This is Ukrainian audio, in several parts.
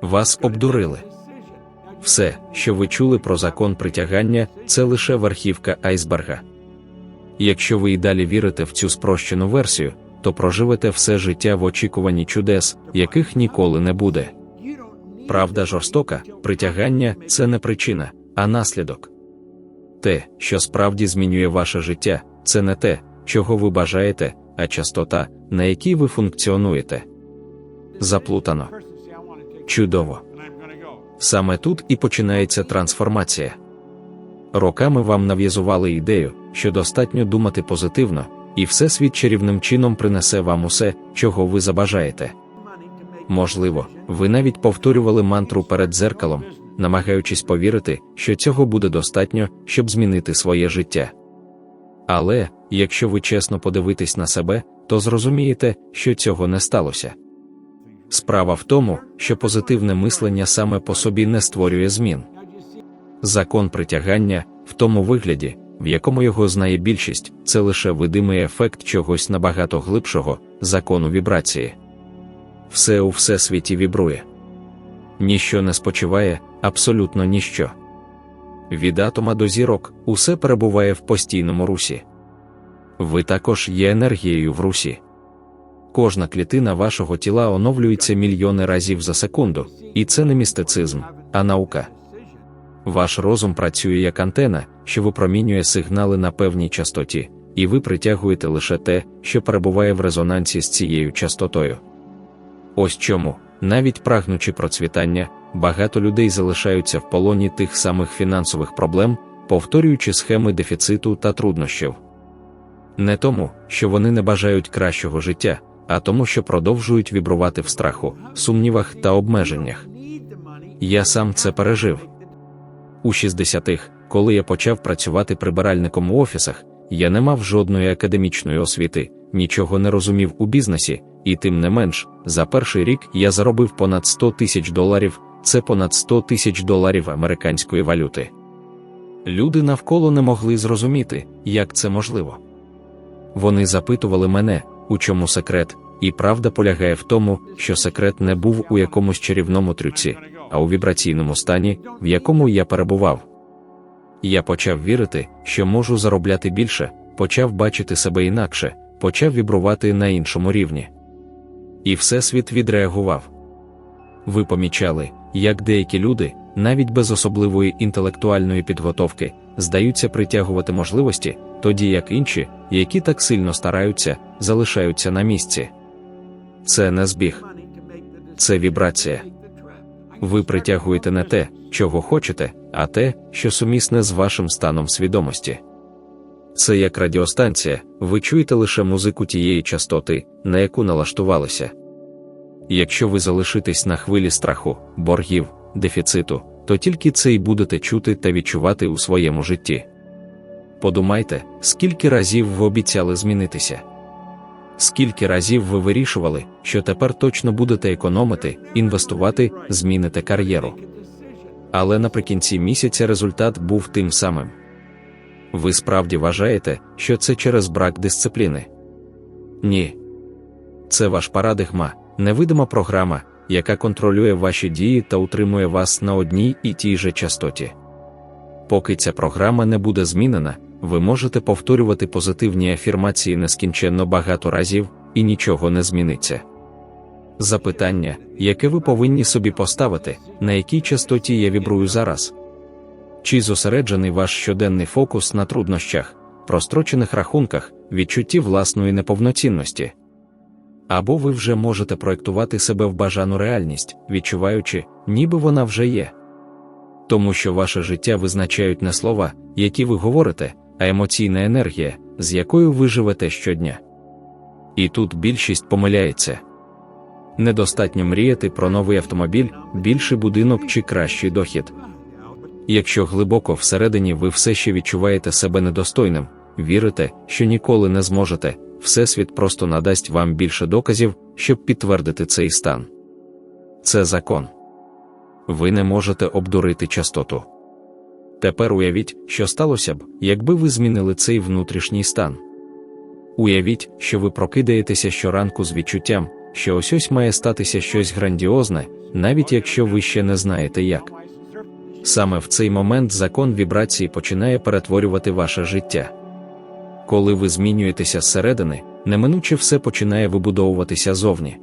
Вас обдурили. Все, що ви чули про закон притягання, це лише верхівка айсберга. Якщо ви й далі вірите в цю спрощену версію, то проживете все життя в очікуванні чудес, яких ніколи не буде. Правда жорстока, притягання це не причина, а наслідок. Те, що справді змінює ваше життя, це не те, чого ви бажаєте, а частота, на якій ви функціонуєте. Заплутано. Чудово. Саме тут і починається трансформація. Роками вам нав'язували ідею, що достатньо думати позитивно, і всесвіт чарівним чином принесе вам усе, чого ви забажаєте. Можливо, ви навіть повторювали мантру перед дзеркалом, намагаючись повірити, що цього буде достатньо, щоб змінити своє життя. Але, якщо ви чесно подивитесь на себе, то зрозумієте, що цього не сталося. Справа в тому, що позитивне мислення саме по собі не створює змін. Закон притягання, в тому вигляді, в якому його знає більшість, це лише видимий ефект чогось набагато глибшого, закону вібрації. Все у всесвіті вібрує. Ніщо не спочиває, абсолютно ніщо. Від атома до зірок усе перебуває в постійному русі. Ви також є енергією в русі. Кожна клітина вашого тіла оновлюється мільйони разів за секунду, і це не містицизм, а наука. Ваш розум працює як антена, що випромінює сигнали на певній частоті, і ви притягуєте лише те, що перебуває в резонансі з цією частотою. Ось чому, навіть прагнучи процвітання, багато людей залишаються в полоні тих самих фінансових проблем, повторюючи схеми дефіциту та труднощів. Не тому, що вони не бажають кращого життя, а тому, що продовжують вібрувати в страху, сумнівах та обмеженнях. Я сам це пережив. У 60-х, коли я почав працювати прибиральником у офісах, я не мав жодної академічної освіти, нічого не розумів у бізнесі, і тим не менш, за перший рік я заробив понад 100 тисяч доларів, це понад 100 тисяч доларів американської валюти. Люди навколо не могли зрозуміти, як це можливо. Вони запитували мене, у чому секрет, і правда полягає в тому, що секрет не був у якомусь чарівному трюці, а у вібраційному стані, в якому я перебував. Я почав вірити, що можу заробляти більше, почав бачити себе інакше, почав вібрувати на іншому рівні. І всесвіт відреагував. Ви помічали, як деякі люди, навіть без особливої інтелектуальної підготовки, здаються притягувати можливості, тоді як інші, які так сильно стараються, залишаються на місці. Це не збіг, це вібрація. Ви притягуєте не те, чого хочете, а те, що сумісне з вашим станом свідомості. Це як радіостанція, ви чуєте лише музику тієї частоти, на яку налаштувалися. Якщо ви залишитесь на хвилі страху, боргів, дефіциту, то тільки це й будете чути та відчувати у своєму житті. Подумайте, скільки разів ви обіцяли змінитися. Скільки разів ви вирішували, що тепер точно будете економити, інвестувати, зміните кар'єру. Але наприкінці місяця результат був тим самим. Ви справді вважаєте, що це через брак дисципліни? Ні. Це ваш парадигма, невидима програма, яка контролює ваші дії та утримує вас на одній і тій же частоті. Поки ця програма не буде змінена, ви можете повторювати позитивні афірмації нескінченно багато разів, і нічого не зміниться. Запитання, яке ви повинні собі поставити, на якій частоті я вібрую зараз? Чи зосереджений ваш щоденний фокус на труднощах, прострочених рахунках, відчутті власної неповноцінності? Або ви вже можете проєктувати себе в бажану реальність, відчуваючи, ніби вона вже є. Тому що ваше життя визначають не слова, які ви говорите, а емоційна енергія, з якою ви живете щодня. І тут більшість помиляється. Недостатньо мріяти про новий автомобіль, більший будинок чи кращий дохід. Якщо глибоко всередині ви все ще відчуваєте себе недостойним, вірите, що ніколи не зможете, Всесвіт просто надасть вам більше доказів, щоб підтвердити цей стан. Це закон. Ви не можете обдурити частоту. Тепер уявіть, що сталося б, якби ви змінили цей внутрішній стан. Уявіть, що ви прокидаєтеся щоранку з відчуттям, що ось ось має статися щось грандіозне, навіть якщо ви ще не знаєте як. Саме в цей момент закон вібрації починає перетворювати ваше життя. Коли ви змінюєтеся зсередини, неминуче все починає вибудовуватися зовні.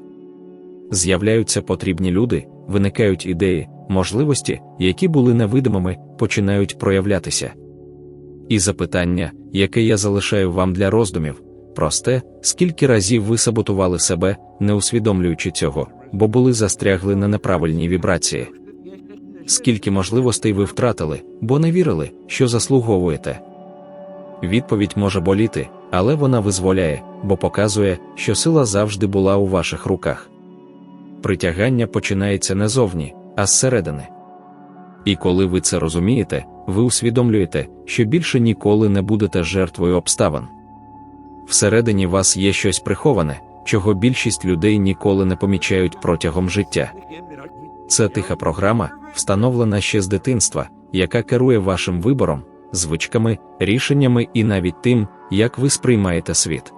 З'являються потрібні люди, виникають ідеї, можливості, які були невидимими, починають проявлятися. І запитання, яке я залишаю вам для роздумів, просте, скільки разів ви саботували себе, не усвідомлюючи цього, бо були застрягли на неправильній вібрації. Скільки можливостей ви втратили, бо не вірили, що заслуговуєте. Відповідь може боліти, але вона визволяє, бо показує, що сила завжди була у ваших руках. Притягання починається не зовні, а зсередини. І коли ви це розумієте, ви усвідомлюєте, що більше ніколи не будете жертвою обставин. Всередині вас є щось приховане, чого більшість людей ніколи не помічають протягом життя. Це тиха програма, встановлена ще з дитинства, яка керує вашим вибором, звичками, рішеннями і навіть тим, як ви сприймаєте світ.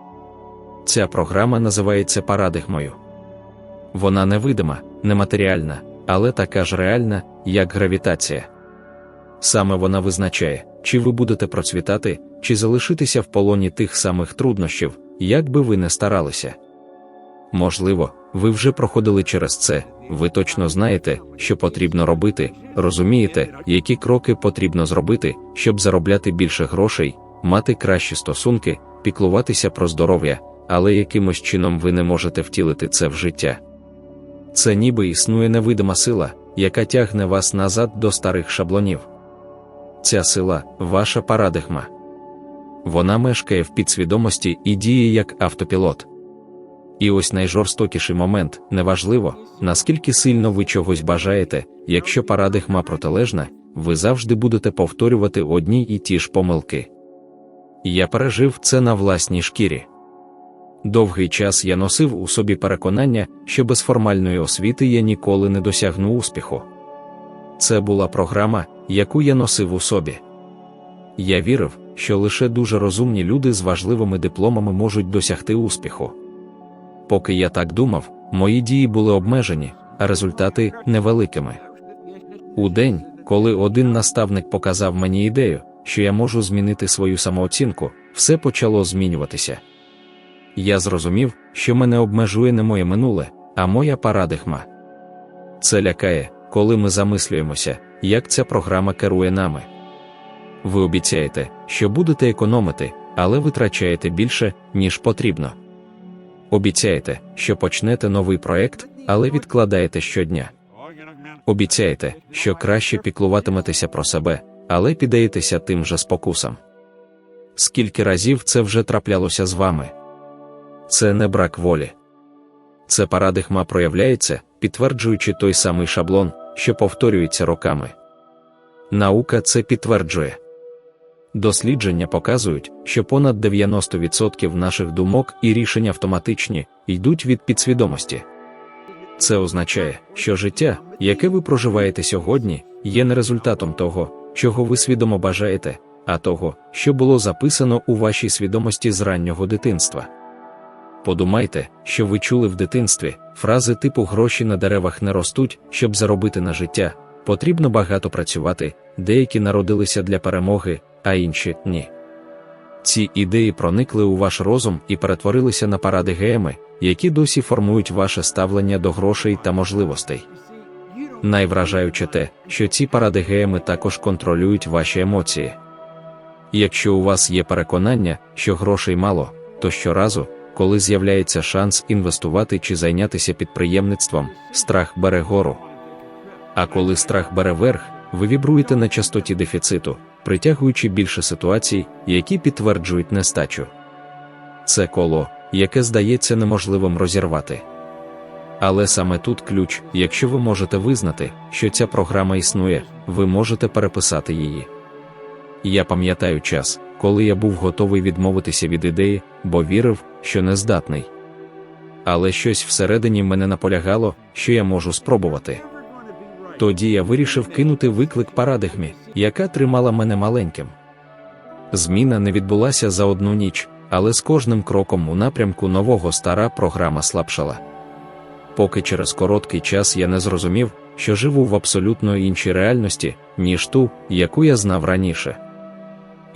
Ця програма називається парадигмою. Вона невидима, нематеріальна, але така ж реальна, як гравітація. Саме вона визначає, чи ви будете процвітати, чи залишитися в полоні тих самих труднощів, як би ви не старалися. Можливо, ви вже проходили через це, ви точно знаєте, що потрібно робити, розумієте, які кроки потрібно зробити, щоб заробляти більше грошей, мати кращі стосунки, піклуватися про здоров'я, але якимось чином ви не можете втілити це в життя. Це ніби існує невидима сила, яка тягне вас назад до старих шаблонів. Ця сила ваша парадигма. Вона мешкає в підсвідомості і діє як автопілот. І ось найжорстокіший момент неважливо, наскільки сильно ви чогось бажаєте, якщо парадигма протилежна, ви завжди будете повторювати одні і ті ж помилки. Я пережив це на власній шкірі. Довгий час я носив у собі переконання, що без формальної освіти я ніколи не досягну успіху. Це була програма, яку я носив у собі. Я вірив, що лише дуже розумні люди з важливими дипломами можуть досягти успіху. Поки я так думав, мої дії були обмежені, а результати невеликими. У день, коли один наставник показав мені ідею, що я можу змінити свою самооцінку, все почало змінюватися. Я зрозумів, що мене обмежує не моє минуле, а моя парадигма. Це лякає, коли ми замислюємося, як ця програма керує нами. Ви обіцяєте, що будете економити, але витрачаєте більше, ніж потрібно. Обіцяєте, що почнете новий проект, але відкладаєте щодня. Обіцяєте, що краще піклуватиметеся про себе, але піддаєтеся тим же спокусам. Скільки разів це вже траплялося з вами? Це не брак волі. Це парадигма проявляється, підтверджуючи той самий шаблон, що повторюється роками. Наука це підтверджує. Дослідження показують, що понад 90% наших думок і рішень автоматичні йдуть від підсвідомості. Це означає, що життя, яке ви проживаєте сьогодні, є не результатом того, чого ви свідомо бажаєте, а того, що було записано у вашій свідомості з раннього дитинства. Подумайте, що ви чули в дитинстві фрази типу гроші на деревах не ростуть, щоб заробити на життя, потрібно багато працювати, деякі народилися для перемоги, а інші ні. Ці ідеї проникли у ваш розум і перетворилися на парадигеми, які досі формують ваше ставлення до грошей та можливостей. Найвражаюче те, що ці парадигеми також контролюють ваші емоції. Якщо у вас є переконання, що грошей мало, то щоразу, коли з'являється шанс інвестувати чи зайнятися підприємництвом, страх бере гору. А коли страх бере верх, ви вібруєте на частоті дефіциту, притягуючи більше ситуацій, які підтверджують нестачу. Це коло, яке здається неможливим розірвати. Але саме тут ключ, якщо ви можете визнати, що ця програма існує, ви можете переписати її. Я пам'ятаю час, коли я був готовий відмовитися від ідеї, бо вірив, що не здатний. Але щось всередині мене наполягало, що я можу спробувати. Тоді я вирішив кинути виклик парадигмі, яка тримала мене маленьким. Зміна не відбулася за одну ніч, але з кожним кроком у напрямку нового стара програма слабшала. поки через короткий час я не зрозумів, що живу в абсолютно іншій реальності, ніж ту, яку я знав раніше.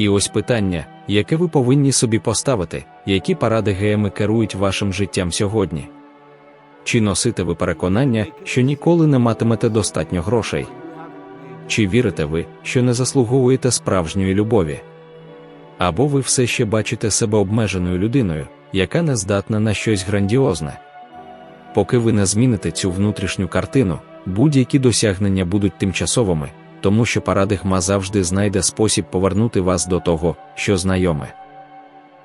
І ось питання, яке ви повинні собі поставити, які паради ГМи керують вашим життям сьогодні? Чи носите ви переконання, що ніколи не матимете достатньо грошей? Чи вірите ви, що не заслуговуєте справжньої любові? Або ви все ще бачите себе обмеженою людиною, яка не здатна на щось грандіозне? Поки ви не зміните цю внутрішню картину, будь-які досягнення будуть тимчасовими, тому що парадигма завжди знайде спосіб повернути вас до того, що знайоме.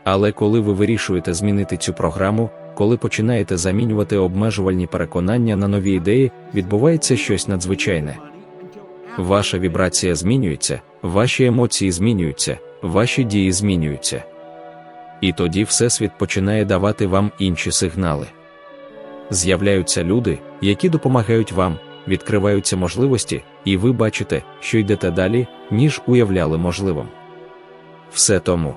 Але коли ви вирішуєте змінити цю програму, коли починаєте замінювати обмежувальні переконання на нові ідеї, відбувається щось надзвичайне. Ваша вібрація змінюється, ваші емоції змінюються, ваші дії змінюються. І тоді Всесвіт починає давати вам інші сигнали. З'являються люди, які допомагають вам, відкриваються можливості, і ви бачите, що йдете далі, ніж уявляли можливим. Все тому,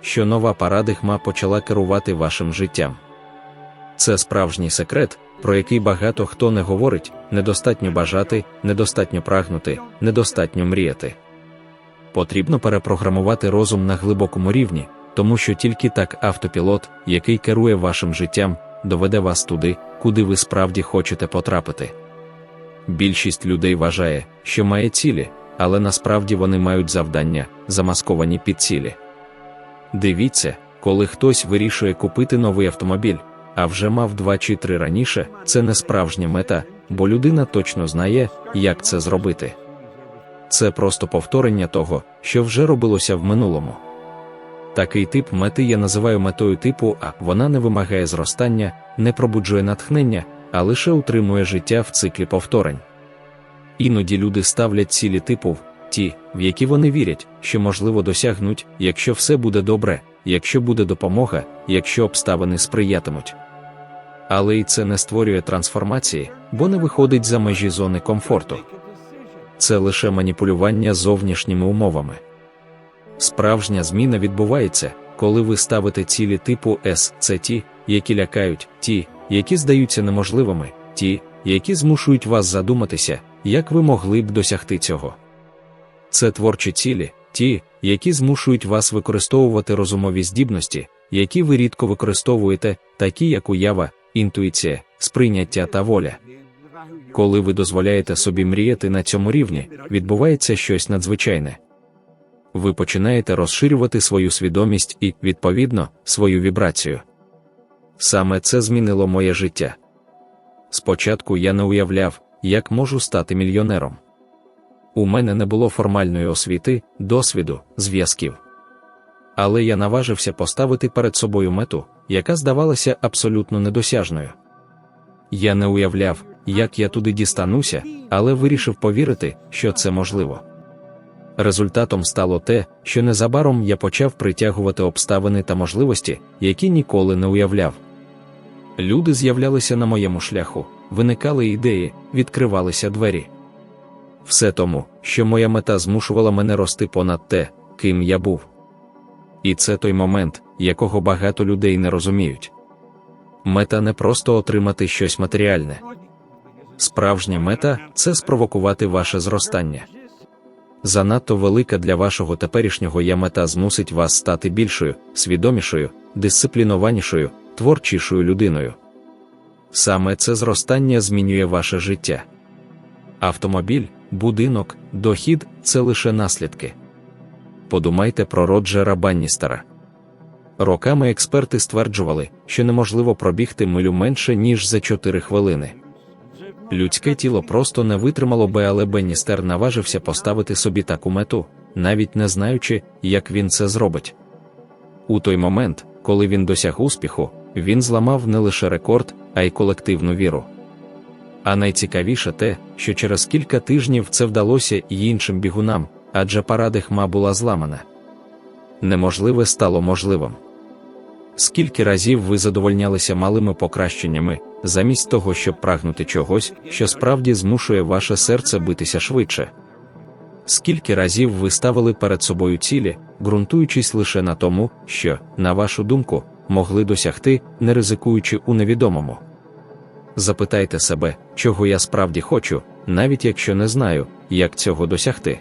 що нова парадигма почала керувати вашим життям. Це справжній секрет, про який багато хто не говорить, недостатньо бажати, недостатньо прагнути, недостатньо мріяти. Потрібно перепрограмувати розум на глибокому рівні, тому що тільки так автопілот, який керує вашим життям, доведе вас туди, куди ви справді хочете потрапити. Більшість людей вважає, що має цілі, але насправді вони мають завдання, замасковані під цілі. Дивіться, коли хтось вирішує купити новий автомобіль, а вже мав два чи три раніше, це не справжня мета, бо людина точно знає, як це зробити. Це просто повторення того, що вже робилося в минулому. Такий тип мети я називаю метою типу А. Вона не вимагає зростання, не пробуджує натхнення, а лише утримує життя в циклі повторень. Іноді люди ставлять цілі типу ті, в які вони вірять, що можливо досягнуть, якщо все буде добре, якщо буде допомога, якщо обставини сприятимуть. Але і це не створює трансформації, бо не виходить за межі зони комфорту. Це лише маніпулювання зовнішніми умовами. Справжня зміна відбувається, коли ви ставите цілі типу С, це ті, які лякають, ті, які здаються неможливими, ті, які змушують вас задуматися, як ви могли б досягти цього. Це творчі цілі, ті, які змушують вас використовувати розумові здібності, які ви рідко використовуєте, такі як уява, інтуїція, сприйняття та воля. Коли ви дозволяєте собі мріяти на цьому рівні, відбувається щось надзвичайне. Ви починаєте розширювати свою свідомість і, відповідно, свою вібрацію. Саме це змінило моє життя. Спочатку я не уявляв, як можу стати мільйонером. У мене не було формальної освіти, досвіду, зв'язків. Але я наважився поставити перед собою мету, яка здавалася абсолютно недосяжною. Я не уявляв, як я туди дістануся, але вирішив повірити, що це можливо. Результатом стало те, що незабаром я почав притягувати обставини та можливості, які ніколи не уявляв. Люди з'являлися на моєму шляху, виникали ідеї, відкривалися двері. Все тому, що моя мета змушувала мене рости понад те, ким я був. І це той момент, якого багато людей не розуміють. Мета не просто отримати щось матеріальне. Справжня мета це спровокувати ваше зростання. Занадто велика для вашого теперішнього я мета змусить вас стати більшою, свідомішою, дисциплінованішою, творчішою людиною. Саме це зростання змінює ваше життя. Автомобіль, будинок, дохід це лише наслідки. Подумайте про Роджера Банністера. Роками експерти стверджували, що неможливо пробігти милю менше, ніж за 4 хвилини. Людське тіло просто не витримало би, але Бенністер наважився поставити собі таку мету, навіть не знаючи, як він це зробить. У той момент, коли він досяг успіху, він зламав не лише рекорд, а й колективну віру. А найцікавіше те, що через кілька тижнів це вдалося і іншим бігунам, адже парадигма була зламана. Неможливе стало можливим. Скільки разів ви задовольнялися малими покращеннями, замість того, щоб прагнути чогось, що справді змушує ваше серце битися швидше? Скільки разів ви ставили перед собою цілі, ґрунтуючись лише на тому, що, на вашу думку, могли досягти, не ризикуючи у невідомому? запитайте себе, чого я справді хочу, навіть якщо не знаю, як цього досягти.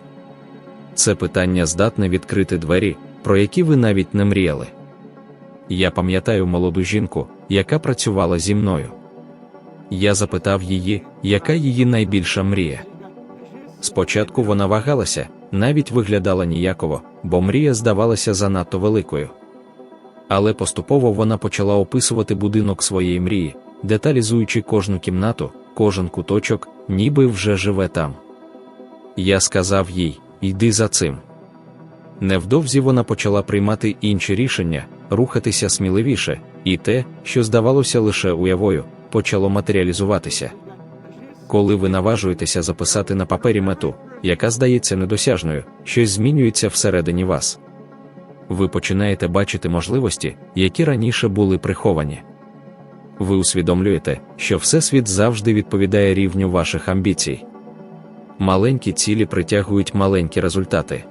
Це питання здатне відкрити двері, про які ви навіть не мріяли. Я пам'ятаю молоду жінку, яка працювала зі мною. Я запитав її, яка її найбільша мрія. Спочатку вона вагалася, навіть виглядала ніяково, бо мрія здавалася занадто великою. Але поступово вона почала описувати будинок своєї мрії, деталізуючи кожну кімнату, кожен куточок, ніби вже живе там. Я сказав їй: йди за цим. Невдовзі вона почала приймати інші рішення, рухатися сміливіше, і те, що здавалося лише уявою, почало матеріалізуватися. Коли ви наважуєтеся записати на папері мету, яка здається недосяжною, щось змінюється всередині вас. Ви починаєте бачити можливості, які раніше були приховані. Ви усвідомлюєте, що Всесвіт завжди відповідає рівню ваших амбіцій. Маленькі цілі притягують маленькі результати.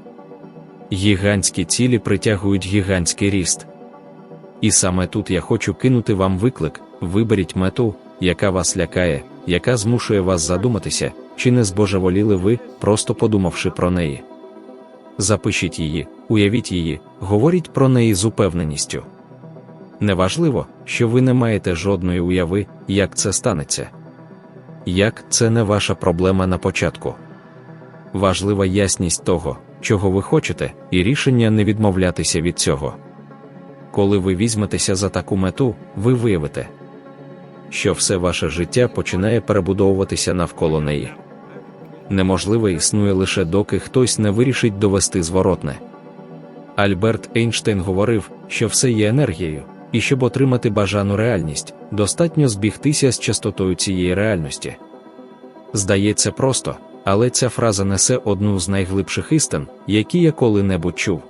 Гігантські цілі притягують гігантський ріст. І саме тут я хочу кинути вам виклик: виберіть мету, яка вас лякає, яка змушує вас задуматися, чи не збожеволіли ви, просто подумавши про неї. Запишіть її, уявіть її, говоріть про неї з упевненістю. Неважливо, що ви не маєте жодної уяви, як це станеться. Як це не ваша проблема на початку. Важлива ясність того, чого ви хочете, і рішення не відмовлятися від цього. Коли ви візьметеся за таку мету, ви виявите, що все ваше життя починає перебудовуватися навколо неї. Неможливе існує лише доки хтось не вирішить довести зворотне. Альберт Ейнштейн говорив, що все є енергією, і щоб отримати бажану реальність, достатньо збігтися з частотою цієї реальності. Здається просто, але ця фраза несе одну з найглибших істин, які я коли-небудь чув.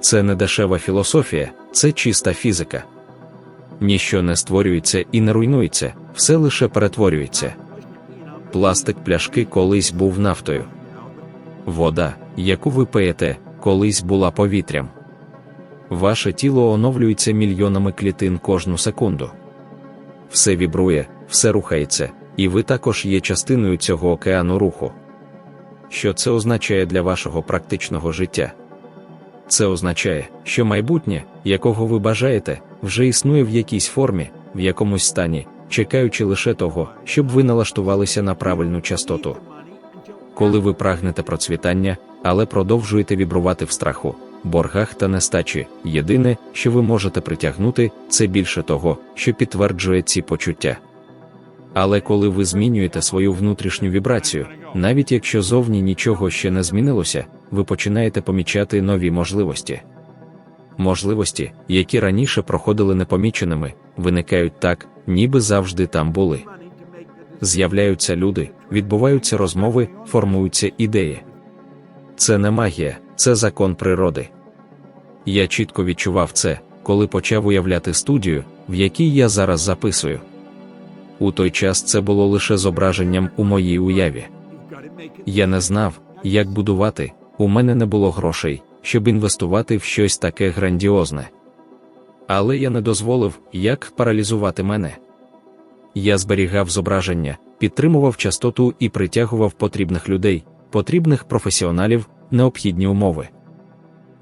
Це не дешева філософія, це чиста фізика. Ніщо не створюється і не руйнується, все лише перетворюється. Пластик пляшки колись був нафтою. Вода, яку ви пиєте, колись була повітрям. Ваше тіло оновлюється мільйонами клітин кожну секунду. Все вібрує, все рухається, і ви також є частиною цього океану руху. Що це означає для вашого практичного життя? Це означає, що майбутнє, якого ви бажаєте, вже існує в якійсь формі, в якомусь стані, чекаючи лише того, щоб ви налаштувалися на правильну частоту. Коли ви прагнете процвітання, але продовжуєте вібрувати в страху, боргах та нестачі, єдине, що ви можете притягнути, це більше того, що підтверджує ці почуття. Але коли ви змінюєте свою внутрішню вібрацію, навіть якщо зовні нічого ще не змінилося, ви починаєте помічати нові можливості. Можливості, які раніше проходили непоміченими, виникають так, ніби завжди там були. З'являються люди, відбуваються розмови, формуються ідеї. Це не магія, це закон природи. Я чітко відчував це, коли почав уявляти студію, в якій я зараз записую. У той час це було лише зображенням у моїй уяві. Я не знав, як будувати, у мене не було грошей, щоб інвестувати в щось таке грандіозне. Але я не дозволив, як паралізувати мене. Я зберігав зображення, підтримував частоту і притягував потрібних людей, потрібних професіоналів, необхідні умови.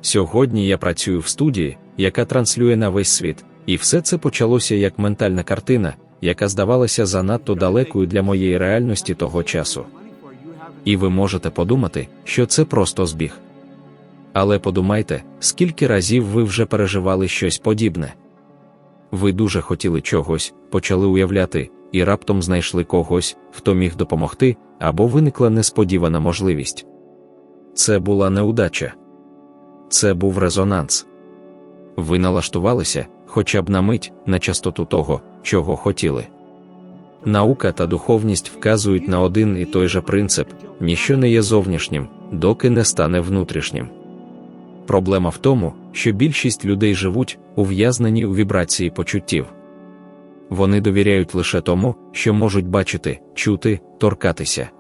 Сьогодні я працюю в студії, яка транслює на весь світ, і все це почалося як ментальна картина, яка здавалася занадто далекою для моєї реальності того часу. І ви можете подумати, що це просто збіг. Але подумайте, скільки разів ви вже переживали щось подібне. Ви дуже хотіли чогось, почали уявляти, і раптом знайшли когось, хто міг допомогти, або виникла несподівана можливість. Це була неудача. Це був резонанс. Ви налаштувалися, хоча б на мить, на частоту того, чого хотіли. Наука та духовність вказують на один і той же принцип ніщо не є зовнішнім, доки не стане внутрішнім. Проблема в тому, що більшість людей живуть, ув'язнені у вібрації почуттів. Вони довіряють лише тому, що можуть бачити, чути, торкатися.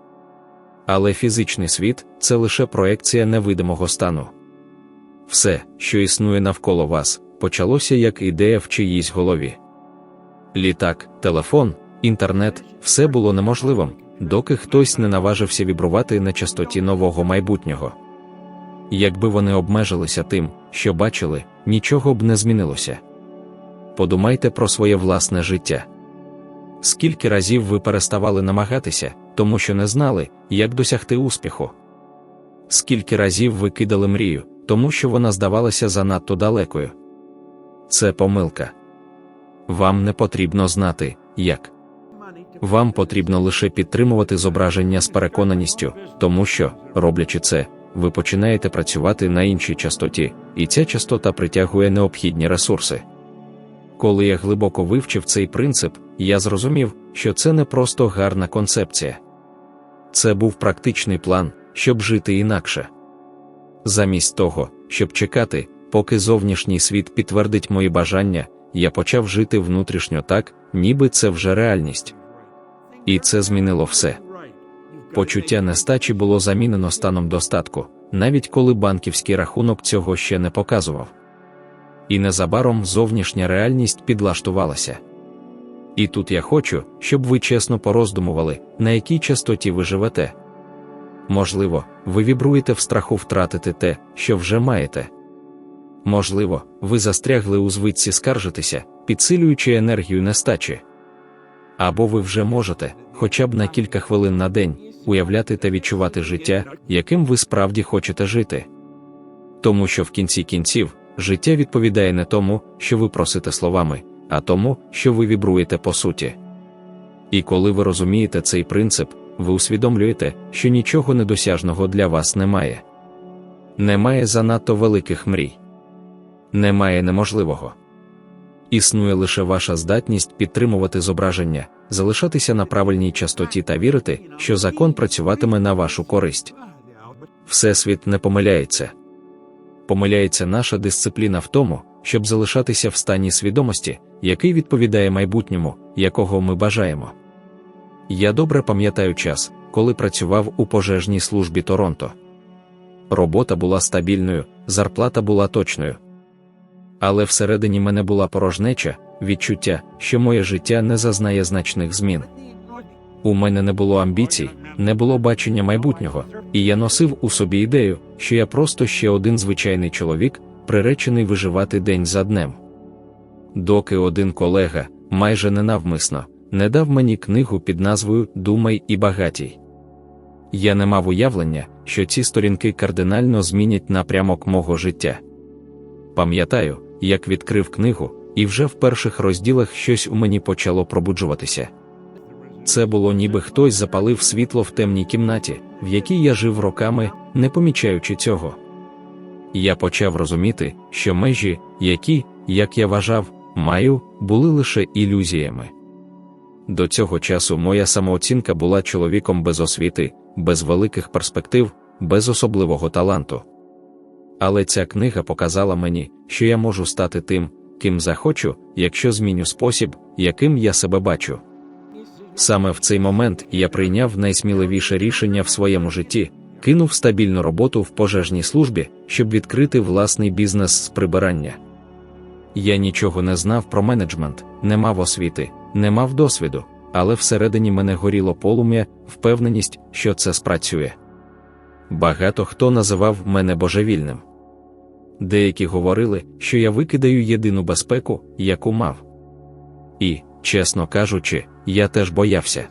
Але фізичний світ це лише проекція невидимого стану. Все, що існує навколо вас, почалося як ідея в чиїсь голові. Літак, телефон, інтернет, все було неможливим, доки хтось не наважився вібрувати на частоті нового майбутнього. Якби вони обмежилися тим, що бачили, нічого б не змінилося. Подумайте про своє власне життя. Скільки разів ви переставали намагатися, тому що не знали, як досягти успіху? Скільки разів ви кидали мрію, тому що вона здавалася занадто далекою? Це помилка. Вам не потрібно знати, як. Вам потрібно лише підтримувати зображення з переконаністю, тому що, роблячи це, ви починаєте працювати на іншій частоті, і ця частота притягує необхідні ресурси. Коли я глибоко вивчив цей принцип, я зрозумів, що це не просто гарна концепція. Це був практичний план, щоб жити інакше. Замість того, щоб чекати, поки зовнішній світ підтвердить мої бажання, я почав жити внутрішньо так, ніби це вже реальність. І це змінило все. Почуття нестачі було замінено станом достатку, навіть коли банківський рахунок цього ще не показував. І незабаром зовнішня реальність підлаштувалася. І тут я хочу, щоб ви чесно пороздумували, на якій частоті ви живете. Можливо, ви вібруєте в страху втратити те, що вже маєте. Можливо, ви застрягли у звичці скаржитися, підсилюючи енергію нестачі. Або ви вже можете, хоча б на кілька хвилин на день, уявляти та відчувати життя, яким ви справді хочете жити. Тому що в кінці кінців життя відповідає не тому, що ви просите словами, а тому, що ви вібруєте по суті. І коли ви розумієте цей принцип, ви усвідомлюєте, що нічого недосяжного для вас немає. Немає занадто великих мрій. Немає неможливого. Існує лише ваша здатність підтримувати зображення, залишатися на правильній частоті та вірити, що закон працюватиме на вашу користь. Всесвіт не помиляється. Помиляється наша дисципліна в тому, щоб залишатися в стані свідомості, який відповідає майбутньому, якого ми бажаємо. Я добре пам'ятаю час, коли працював у пожежній службі Торонто. Робота була стабільною, зарплата була точною. Але всередині мене була порожнеча, відчуття, що моє життя не зазнає значних змін. У мене не було амбіцій, не було бачення майбутнього, і я носив у собі ідею, що я просто ще один звичайний чоловік, приречений виживати день за днем. Доки один колега, майже ненавмисно, не дав мені книгу під назвою Думай і багатій. Я не мав уявлення, що ці сторінки кардинально змінять напрямок мого життя. Пам'ятаю, як відкрив книгу, і вже в перших розділах щось у мені почало пробуджуватися. Це було ніби хтось запалив світло в темній кімнаті, в якій я жив роками, не помічаючи цього. Я почав розуміти, що межі, які, як я вважав, маю, були лише ілюзіями. До цього часу моя самооцінка була чоловіком без освіти, без великих перспектив, без особливого таланту. Але ця книга показала мені, що я можу стати тим, ким захочу, якщо зміню спосіб, яким я себе бачу. Саме в цей момент я прийняв найсміливіше рішення в своєму житті, кинув стабільну роботу в пожежній службі, щоб відкрити власний бізнес з прибирання. Я нічого не знав про менеджмент, не мав освіти, не мав досвіду, але всередині мене горіло полум'я, впевненість, що це спрацює. Багато хто називав мене божевільним. Деякі говорили, що я викидаю єдину безпеку, яку мав. І, чесно кажучи, я теж боявся.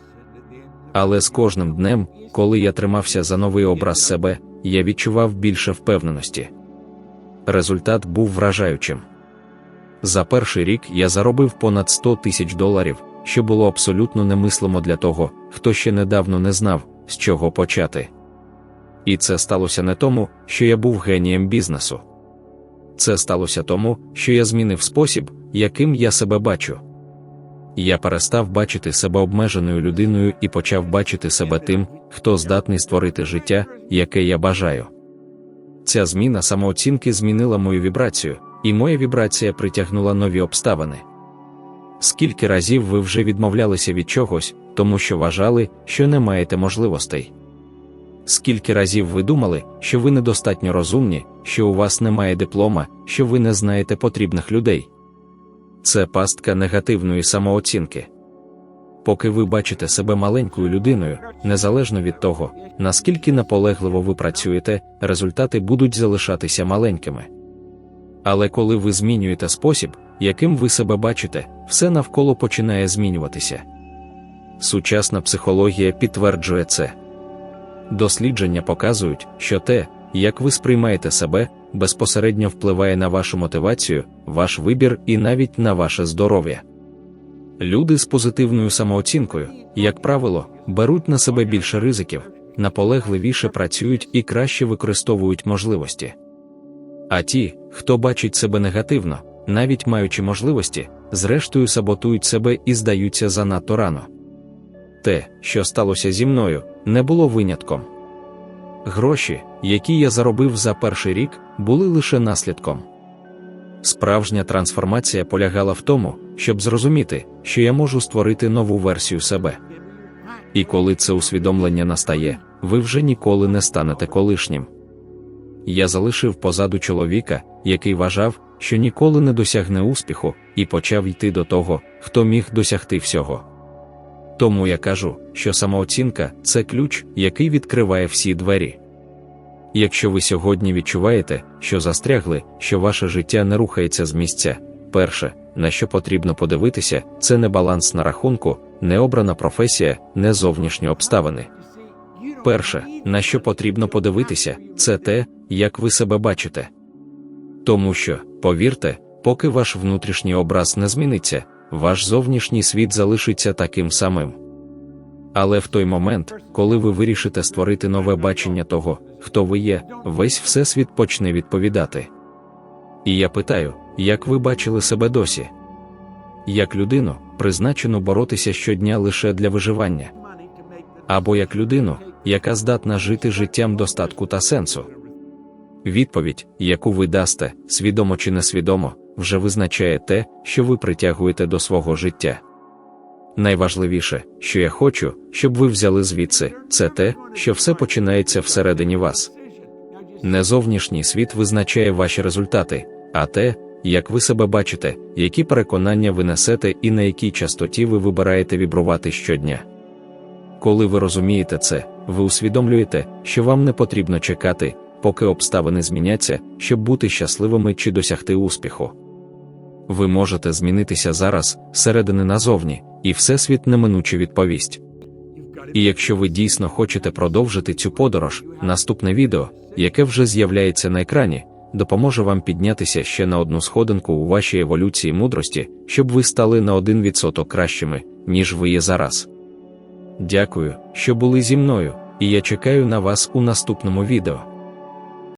Але з кожним днем, коли я тримався за новий образ себе, я відчував більше впевненості. Результат був вражаючим. За перший рік я заробив понад 100 тисяч доларів, що було абсолютно немислимо для того, хто ще недавно не знав, з чого почати. І це сталося не тому, що я був генієм бізнесу. Це сталося тому, що я змінив спосіб, яким я себе бачу. Я перестав бачити себе обмеженою людиною і почав бачити себе тим, хто здатний створити життя, яке я бажаю. Ця зміна самооцінки змінила мою вібрацію, і моя вібрація притягнула нові обставини. Скільки разів ви вже відмовлялися від чогось, тому що вважали, що не маєте можливостей? Скільки разів ви думали, що ви недостатньо розумні, що у вас немає диплома, що ви не знаєте потрібних людей? Це пастка негативної самооцінки. поки ви бачите себе маленькою людиною, незалежно від того, наскільки наполегливо ви працюєте, результати будуть залишатися маленькими. Але коли ви змінюєте спосіб, яким ви себе бачите, все навколо починає змінюватися. Сучасна психологія підтверджує це. Дослідження показують, що те, як ви сприймаєте себе, безпосередньо впливає на вашу мотивацію, ваш вибір і навіть на ваше здоров'я. Люди з позитивною самооцінкою, як правило, беруть на себе більше ризиків, наполегливіше працюють і краще використовують можливості. А ті, хто бачить себе негативно, навіть маючи можливості, зрештою саботують себе і здаються занадто рано. Те, що сталося зі мною, не було винятком. Гроші, які я заробив за перший рік, були лише наслідком. Справжня трансформація полягала в тому, щоб зрозуміти, що я можу створити нову версію себе. І коли це усвідомлення настає, ви вже ніколи не станете колишнім. Я залишив позаду чоловіка, який вважав, що ніколи не досягне успіху, і почав йти до того, хто міг досягти всього. Тому я кажу, що самооцінка це ключ, який відкриває всі двері. Якщо ви сьогодні відчуваєте, що застрягли, що ваше життя не рухається з місця, перше, на що потрібно подивитися, це не баланс на рахунку, не обрана професія, не зовнішні обставини. Перше, на що потрібно подивитися, це те, як ви себе бачите. Тому що, повірте, поки ваш внутрішній образ не зміниться, ваш зовнішній світ залишиться таким самим. Але в той момент, коли ви вирішите створити нове бачення того, хто ви є, весь всесвіт почне відповідати. І я питаю, як ви бачили себе досі? Як людину, призначену боротися щодня лише для виживання, або як людину, яка здатна жити життям достатку та сенсу? Відповідь, яку ви дасте, свідомо чи несвідомо, вже визначає те, що ви притягуєте до свого життя. Найважливіше, що я хочу, щоб ви взяли звідси, це те, що все починається всередині вас. Не зовнішній світ визначає ваші результати, а те, як ви себе бачите, які переконання ви несете і на якій частоті ви вибираєте вібрувати щодня. Коли ви розумієте це, ви усвідомлюєте, що вам не потрібно чекати, поки обставини зміняться, щоб бути щасливими чи досягти успіху. Ви можете змінитися зараз, зсередини назовні, і Всесвіт неминуче відповість. І якщо ви дійсно хочете продовжити цю подорож, наступне відео, яке вже з'являється на екрані, допоможе вам піднятися ще на одну сходинку у вашій еволюції мудрості, щоб ви стали на один відсоток кращими, ніж ви є зараз. Дякую, що були зі мною, і я чекаю на вас у наступному відео.